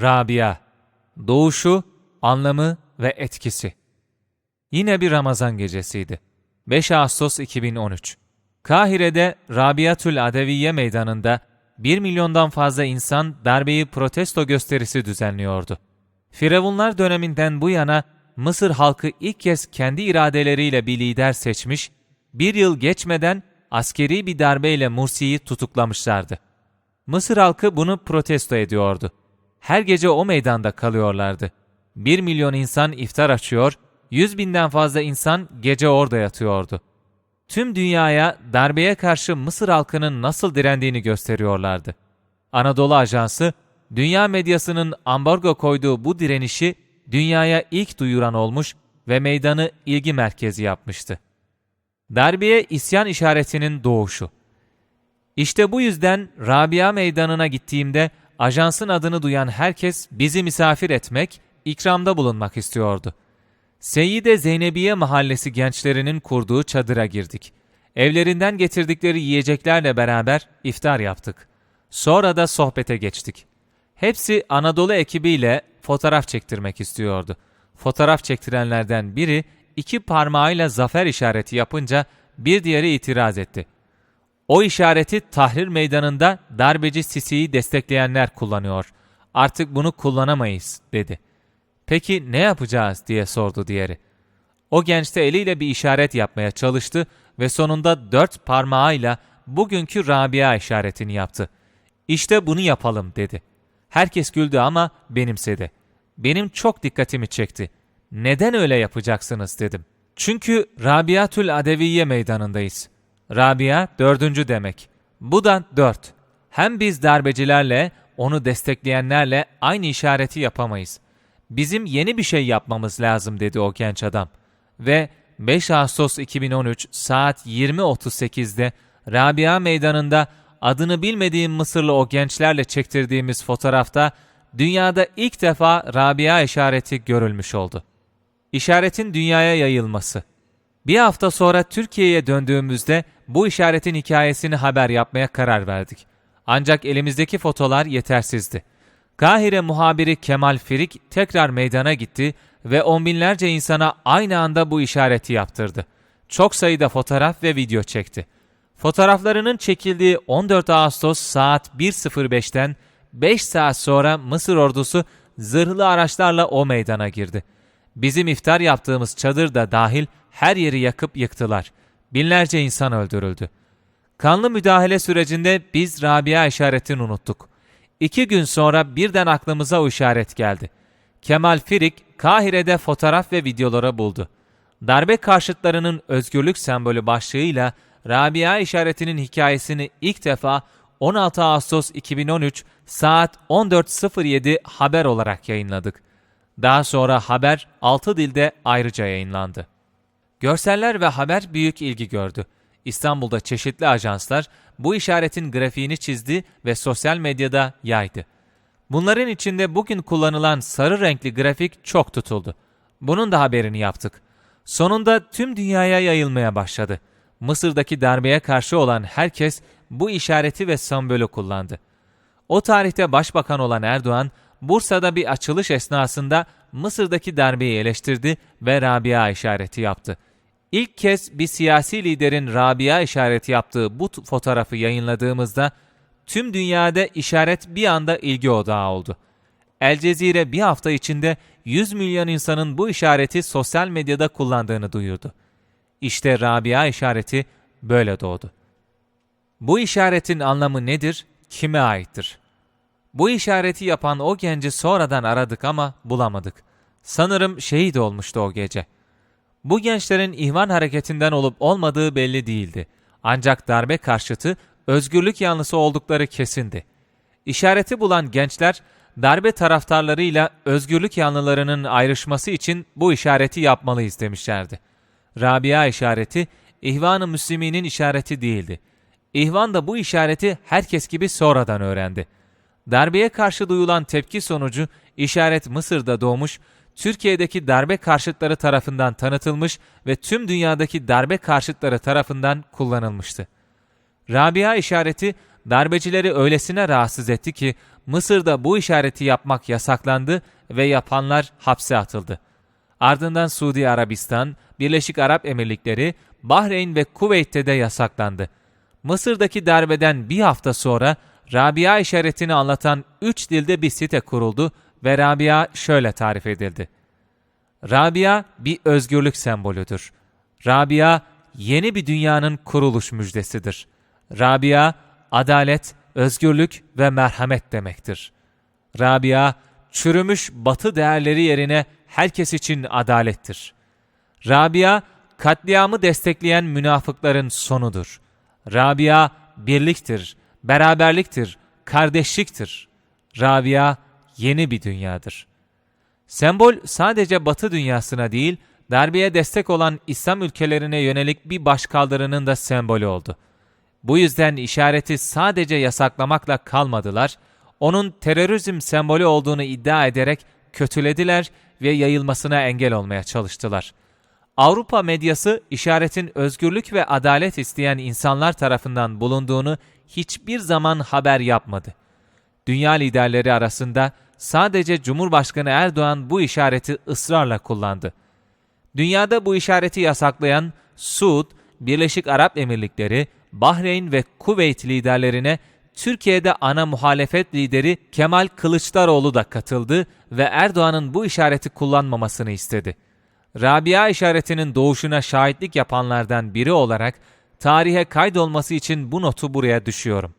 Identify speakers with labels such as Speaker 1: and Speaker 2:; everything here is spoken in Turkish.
Speaker 1: Rabia Doğuşu, anlamı ve etkisi Yine bir Ramazan gecesiydi. 5 Ağustos 2013 Kahire'de Rabiatül Adeviye meydanında 1 milyondan fazla insan darbeyi protesto gösterisi düzenliyordu. Firavunlar döneminden bu yana Mısır halkı ilk kez kendi iradeleriyle bir lider seçmiş, bir yıl geçmeden askeri bir darbeyle Mursi'yi tutuklamışlardı. Mısır halkı bunu protesto ediyordu. Her gece o meydanda kalıyorlardı. Bir milyon insan iftar açıyor, yüz binden fazla insan gece orada yatıyordu. Tüm dünyaya darbeye karşı Mısır halkının nasıl direndiğini gösteriyorlardı. Anadolu Ajansı, dünya medyasının ambargo koyduğu bu direnişi dünyaya ilk duyuran olmuş ve meydanı ilgi merkezi yapmıştı. Darbeye isyan işaretinin doğuşu. İşte bu yüzden Rabia Meydanı'na gittiğimde ajansın adını duyan herkes bizi misafir etmek, ikramda bulunmak istiyordu. Seyyide Zeynebiye Mahallesi gençlerinin kurduğu çadıra girdik. Evlerinden getirdikleri yiyeceklerle beraber iftar yaptık. Sonra da sohbete geçtik. Hepsi Anadolu ekibiyle fotoğraf çektirmek istiyordu. Fotoğraf çektirenlerden biri iki parmağıyla zafer işareti yapınca bir diğeri itiraz etti. O işareti Tahrir Meydanı'nda darbeci Sisi'yi destekleyenler kullanıyor. Artık bunu kullanamayız dedi. Peki ne yapacağız diye sordu diğeri. O genç de eliyle bir işaret yapmaya çalıştı ve sonunda dört parmağıyla bugünkü Rabia işaretini yaptı. İşte bunu yapalım dedi. Herkes güldü ama benimsedi. Benim çok dikkatimi çekti. Neden öyle yapacaksınız dedim. Çünkü Rabiatül Adeviye meydanındayız. Rabia dördüncü demek. Bu da dört. Hem biz darbecilerle, onu destekleyenlerle aynı işareti yapamayız. Bizim yeni bir şey yapmamız lazım dedi o genç adam. Ve 5 Ağustos 2013 saat 20.38'de Rabia meydanında adını bilmediğim Mısırlı o gençlerle çektirdiğimiz fotoğrafta dünyada ilk defa Rabia işareti görülmüş oldu. İşaretin dünyaya yayılması. Bir hafta sonra Türkiye'ye döndüğümüzde bu işaretin hikayesini haber yapmaya karar verdik. Ancak elimizdeki fotolar yetersizdi. Kahire muhabiri Kemal Firik tekrar meydana gitti ve on binlerce insana aynı anda bu işareti yaptırdı. Çok sayıda fotoğraf ve video çekti. Fotoğraflarının çekildiği 14 Ağustos saat 1.05'ten 5 saat sonra Mısır ordusu zırhlı araçlarla o meydana girdi. Bizim iftar yaptığımız çadır da dahil her yeri yakıp yıktılar. Binlerce insan öldürüldü. Kanlı müdahale sürecinde biz Rabia işaretini unuttuk. İki gün sonra birden aklımıza o işaret geldi. Kemal Firik, Kahire'de fotoğraf ve videolara buldu. Darbe karşıtlarının özgürlük sembolü başlığıyla Rabia işaretinin hikayesini ilk defa 16 Ağustos 2013 saat 14.07 haber olarak yayınladık. Daha sonra haber 6 dilde ayrıca yayınlandı. Görseller ve haber büyük ilgi gördü. İstanbul'da çeşitli ajanslar bu işaretin grafiğini çizdi ve sosyal medyada yaydı. Bunların içinde bugün kullanılan sarı renkli grafik çok tutuldu. Bunun da haberini yaptık. Sonunda tüm dünyaya yayılmaya başladı. Mısır'daki darbeye karşı olan herkes bu işareti ve sembolü kullandı. O tarihte başbakan olan Erdoğan, Bursa'da bir açılış esnasında Mısır'daki darbeyi eleştirdi ve Rabia işareti yaptı. İlk kez bir siyasi liderin Rabia işareti yaptığı bu fotoğrafı yayınladığımızda tüm dünyada işaret bir anda ilgi odağı oldu. El Cezire bir hafta içinde 100 milyon insanın bu işareti sosyal medyada kullandığını duyurdu. İşte Rabia işareti böyle doğdu. Bu işaretin anlamı nedir, kime aittir? Bu işareti yapan o genci sonradan aradık ama bulamadık. Sanırım şehit olmuştu o gece. Bu gençlerin ihvan hareketinden olup olmadığı belli değildi. Ancak darbe karşıtı özgürlük yanlısı oldukları kesindi. İşareti bulan gençler darbe taraftarlarıyla özgürlük yanlılarının ayrışması için bu işareti yapmalıyız demişlerdi. Rabia işareti İhvan-ı Müslümin'in işareti değildi. İhvan da bu işareti herkes gibi sonradan öğrendi. Darbeye karşı duyulan tepki sonucu işaret Mısır'da doğmuş, Türkiye'deki darbe karşıtları tarafından tanıtılmış ve tüm dünyadaki darbe karşıtları tarafından kullanılmıştı. Rabia işareti darbecileri öylesine rahatsız etti ki Mısır'da bu işareti yapmak yasaklandı ve yapanlar hapse atıldı. Ardından Suudi Arabistan, Birleşik Arap Emirlikleri, Bahreyn ve Kuveyt'te de yasaklandı. Mısır'daki darbeden bir hafta sonra Rabia işaretini anlatan üç dilde bir site kuruldu ve Rabia şöyle tarif edildi. Rabia bir özgürlük sembolüdür. Rabia yeni bir dünyanın kuruluş müjdesidir. Rabia adalet, özgürlük ve merhamet demektir. Rabia çürümüş batı değerleri yerine herkes için adalettir. Rabia katliamı destekleyen münafıkların sonudur. Rabia birliktir, beraberliktir, kardeşliktir. Rabia yeni bir dünyadır. Sembol sadece Batı dünyasına değil, darbeye destek olan İslam ülkelerine yönelik bir başkaldırının da sembolü oldu. Bu yüzden işareti sadece yasaklamakla kalmadılar, onun terörizm sembolü olduğunu iddia ederek kötülediler ve yayılmasına engel olmaya çalıştılar. Avrupa medyası işaretin özgürlük ve adalet isteyen insanlar tarafından bulunduğunu hiçbir zaman haber yapmadı. Dünya liderleri arasında sadece Cumhurbaşkanı Erdoğan bu işareti ısrarla kullandı. Dünyada bu işareti yasaklayan Suud, Birleşik Arap Emirlikleri, Bahreyn ve Kuveyt liderlerine Türkiye'de ana muhalefet lideri Kemal Kılıçdaroğlu da katıldı ve Erdoğan'ın bu işareti kullanmamasını istedi. Rabia işaretinin doğuşuna şahitlik yapanlardan biri olarak tarihe kaydolması için bu notu buraya düşüyorum.